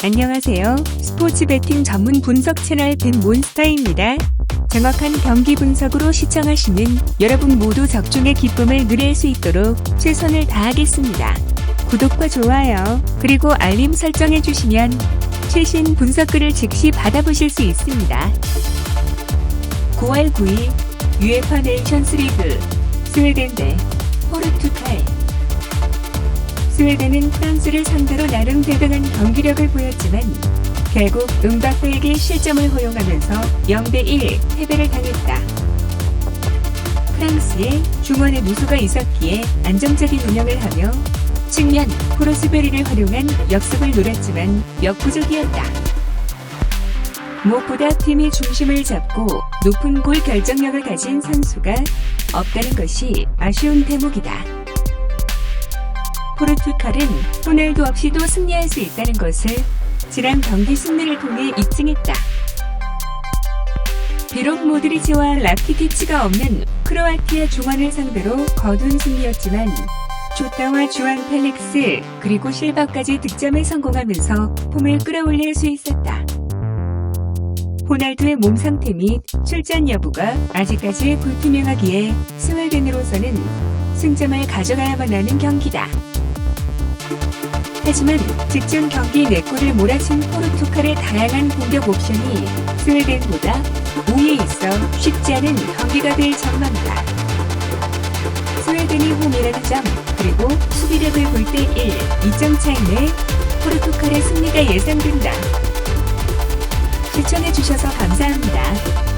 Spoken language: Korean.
안녕하세요. 스포츠 베팅 전문 분석 채널 벤몬스터입니다. 정확한 경기 분석으로 시청하시는 여러분 모두 적중의 기쁨을 누릴 수 있도록 최선을 다하겠습니다. 구독과 좋아요, 그리고 알림 설정해 주시면 최신 분석글을 즉시 받아보실 수 있습니다. 9월 9일 UEFA 네이션스 리그 스웨덴 대 포르투갈 스웨덴은 프랑스를 상대로 나름 대단한 경기력을 보였지만 결국 음바페에게 실점을 허용하면서 0대1 패배를 당했다. 프랑스의 중원에 누수가 있었기에 안정적인 운영을 하며 측면 크로스베리를 활용한 역습을 노렸지만 역부족이었다. 무엇보다 팀의 중심을 잡고 높은 골 결정력을 가진 선수가 없다는 것이 아쉬운 대목이다. 포르투갈은 호날두 없이도 승리할 수 있다는 것을 지난 경기 승리를 통해 입증했다. 비록 모드리치와 라키티치가 없는 크로아티아 중원을 상대로 거둔 승리였지만 조타와 주안 펠릭스 그리고 실바까지 득점에 성공하면서 폼을 끌어올릴 수 있었다. 호날두의 몸 상태 및 출전 여부가 아직까지 불투명하기에 스웨덴으로서는 승점을 가져가야만 하는 경기다. 하지만 직전 경기 4골을 몰아친 포르투갈의 다양한 공격 옵션이 스웨덴보다 우위에 있어 쉽지 않은 경기가 될 전망이다. 스웨덴이 홈이라는 점 그리고 수비력을 볼 때 1, 2점 차이 내 포르투갈의 승리가 예상된다. 시청해주셔서 감사합니다.